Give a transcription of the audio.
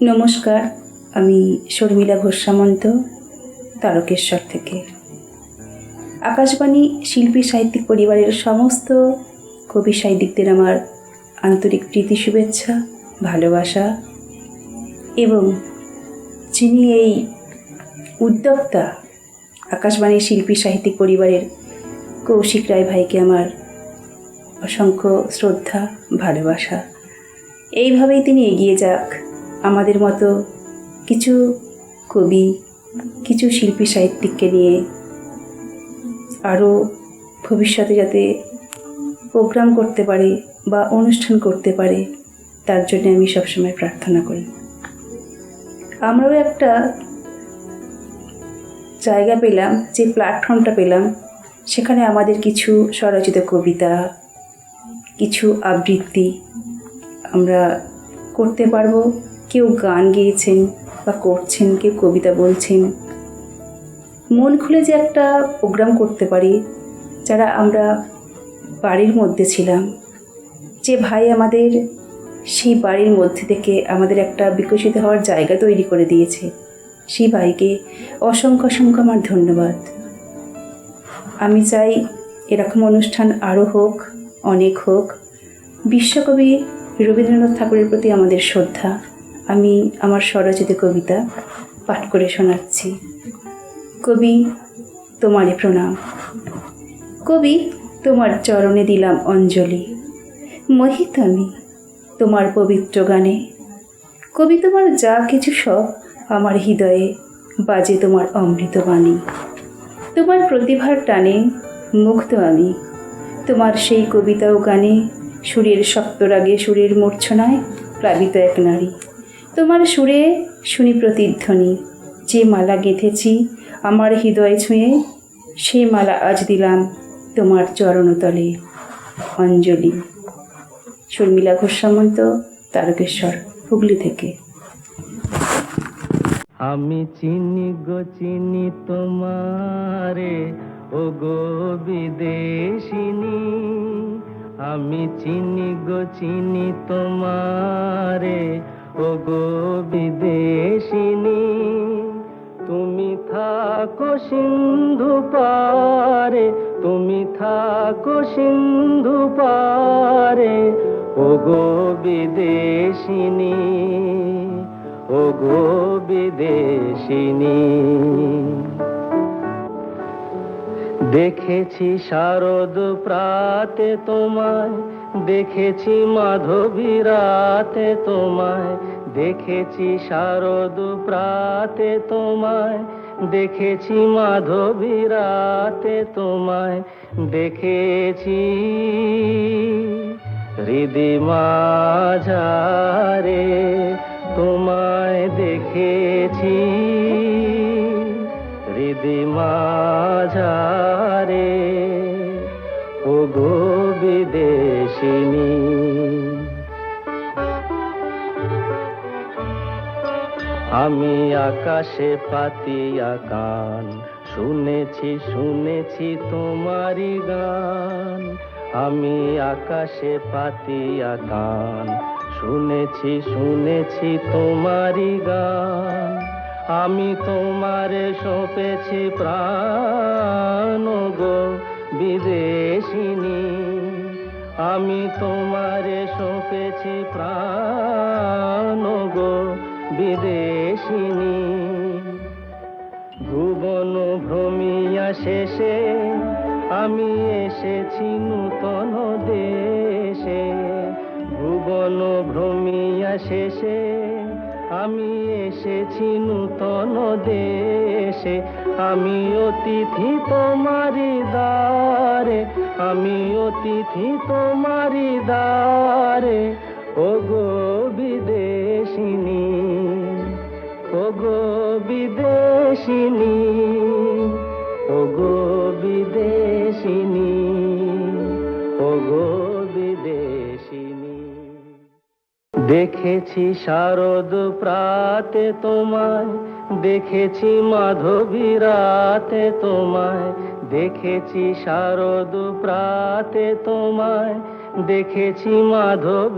নমস্কার, আমি শর্মিলা ঘোষ সামন্ত তারকেশ্বর থেকে। আকাশবাণী শিল্পী সাহিত্যিক পরিবারের সমস্ত কবি সাহিত্যিকদের আমার আন্তরিক প্রীতি, শুভেচ্ছা, ভালোবাসা এবং যিনি এই উদ্যোক্তা আকাশবাণী শিল্পী সাহিত্যিক পরিবারের কৌশিক রায় ভাইকে আমার অসংখ্য শ্রদ্ধা, ভালোবাসা। এইভাবেই তিনি এগিয়ে যাক। আমাদের মতো কিছু কবি, কিছু শিল্পী সাহিত্যিককে নিয়ে আরও ভবিষ্যতে যাতে প্রোগ্রাম করতে পারে বা অনুষ্ঠান করতে পারে, তার জন্য আমি সবসময় প্রার্থনা করি। আমরাও একটা জায়গা পেলাম, যে প্ল্যাটফর্মটা পেলাম, সেখানে আমাদের কিছু স্বরচিত কবিতা, কিছু আবৃত্তি আমরা করতে পারব। কেউ গান গেয়েছেন বা করছেন, কেউ কবিতা বলছেন। মন খুলে যে একটা প্রোগ্রাম করতে পারি, যারা আমরা বাড়ির মধ্যে ছিলাম। যে ভাই আমাদের সেই বাড়ির মধ্যে থেকে আমাদের একটা বিকশিত হওয়ার জায়গা তৈরি করে দিয়েছে। সেই ভাইকে অসংখ্য অসংখ্য আমার ধন্যবাদ। আমি চাই এরকম অনুষ্ঠান আরও হোক, অনেক হোক। বিশ্বকবি রবীন্দ্রনাথ ঠাকুরের প্রতি আমাদের শ্রদ্ধা। আমি আমার স্বরচিত কবিতা পাঠ করে শোনাচ্ছি। কবি তোমারে প্রণাম। কবি, তোমার চরণে দিলাম অঞ্জলি। মোহিত আমি তোমার পবিত্র গানে। কবি, তোমার যা কিছু সব আমার হৃদয়ে বাজে তোমার অমৃত বাণী। তোমার প্রতিভার টানে মুগ্ধ আমি। তোমার সেই কবিতা ও গানে সুরের সপ্তরাগে সুরের মূর্ছনায় প্লাবিত এক নারী। তোমার সুরে শুনি প্রতিধ্বনি। যে মালা গেঁথেছি আমার হৃদয় ছুঁয়ে সেই মালা আজ দিলাম তোমার চরণতলে। অঞ্জলি। শর্মিলা ঘোষ সামন্ত তারকেশ্বর, হুগলি থেকে। আমি চিনি গো, চিনি তোমারে ও গো বিদেশিনী। আমি চিনি গো, চিনি তোমারে। ও গো বিদেশিনী, তুমি থাকো সিন্ধু পারে, তুমি থাকো সিন্ধু পারে। ও গো বিদেশিনী ও গো বিদেশিনী, দেখেছি শারদ প্রাতে তোমায় দেখেছি মাধবী রাতে তোমায়, দেখেছি শারদ প্রাতে তোমায়, দেখেছি মাধবী রাতে তোমায়, দেখেছি হৃদি মাঝারে তোমায় দেখেছি। হৃদি মাঝারে ও গো বিদেশিনী। আমি আকাশে পাতিয়া গান শুনেছি শুনেছি তোমারই গান। আমি আকাশে পাতিয়া গান শুনেছি শুনেছি তোমারি গান। আমি তোমারে সঁপেছি প্রাণ গো বিদেশিনী। আমি তোমারে সঁপেছি প্রাণ গো বিদেশিনী। ভুবন ভ্রমিয়া শেষে আমি এসেছি নূতন দেশে। ভুবন ভ্রমিয়া শেষে আমি এসেছি নূতন দেশে। আমি অতিথি তোমারি দ্বারে, আমি অতিথি তোমারি দ্বারে। ও গো বিদেশিনী ও গো বিদেশিনী ও গো বিদেশিনী ও গো বিদেশিনী। দেখেছি শারদ প্রাতে তোমায় দেখেছি মাধবী রাতে তোমায় দেখেছি শারদ প্রাতে তোমায় দেখেছি মাধব